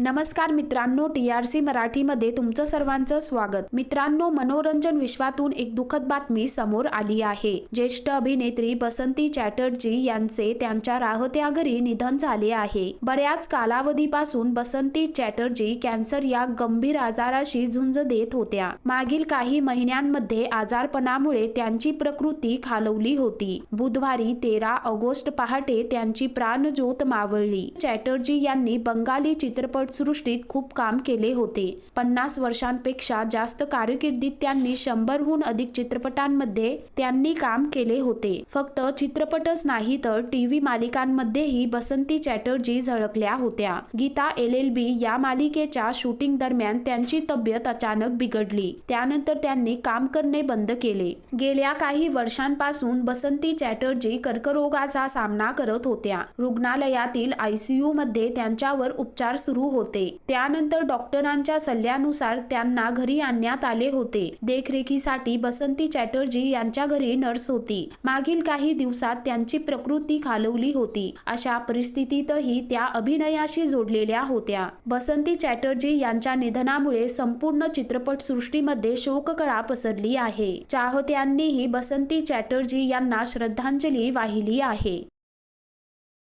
नमस्कार मित्रांनो T R C मराठीमध्ये तुमचं सर्वांचं स्वागत. मित्रांनो मनोरंजन विश्वातून एक दुःखद बातमी समोर आली आहे. ज्येष्ठ अभिनेत्री बसंती चॅटर्जी यांचे त्यांच्या राहत्या घरी निधन झाले आहे. बऱ्याच कालावधीपासून बसंती चॅटर्जी कॅन्सर या गंभीर आजाराशी झुंज देत होत्या. मागील काही महिन्यांमध्ये आजारपणामुळे त्यांची प्रकृती खालवली होती. बुधवारी तेरा ऑगस्ट पहाटे त्यांची प्राणज्योत मावळली. चॅटर्जी यांनी बंगाली चित्रपट चित्रपटसृष्टीत खूप काम केले होते. पन्नास वर्षांपेक्षा जास्त कारकिर्दीत त्यांनी शंभरहून अधिक चित्रपटांमध्ये त्यांनी काम केले होते. फक्त चित्रपटच नाही तर टीव्ही मालिकांमध्येही बसंती चॅटर्जी झळकल्या होत्या. गीता एल एल बी या मालिकेच्या शूटिंग दरम्यान त्यांची तब्येत अचानक बिघडली. त्यानंतर त्यांनी काम करणे बंद केले. गेल्या काही वर्षांपासून बसंती चॅटर्जी कर्करोगाचा सामना करत होत्या. रुग्णालयातील आयसीयू मध्ये त्यांच्यावर उपचार सुरू होते. त्यानंतर डॉक्टरांच्या सल्ल्यानुसार त्यांना घरी आणण्यात आले होते. देखरेखीसाठी बसंती चॅटर्जी यांच्या घरी नर्स होती. मागील काही दिवसात त्यांची प्रकृती खालवली होती. अशा परिस्थितीतही त्या अभिनयाशी जोडलेल्या होत्या. बसंती चॅटर्जी यांच्या निधनामुळे संपूर्ण चित्रपट सृष्टीमध्ये शोककळा पसरली आहे. चाहत्यांनीही बसंती चॅटर्जी यांना श्रद्धांजली वाहिली आहे.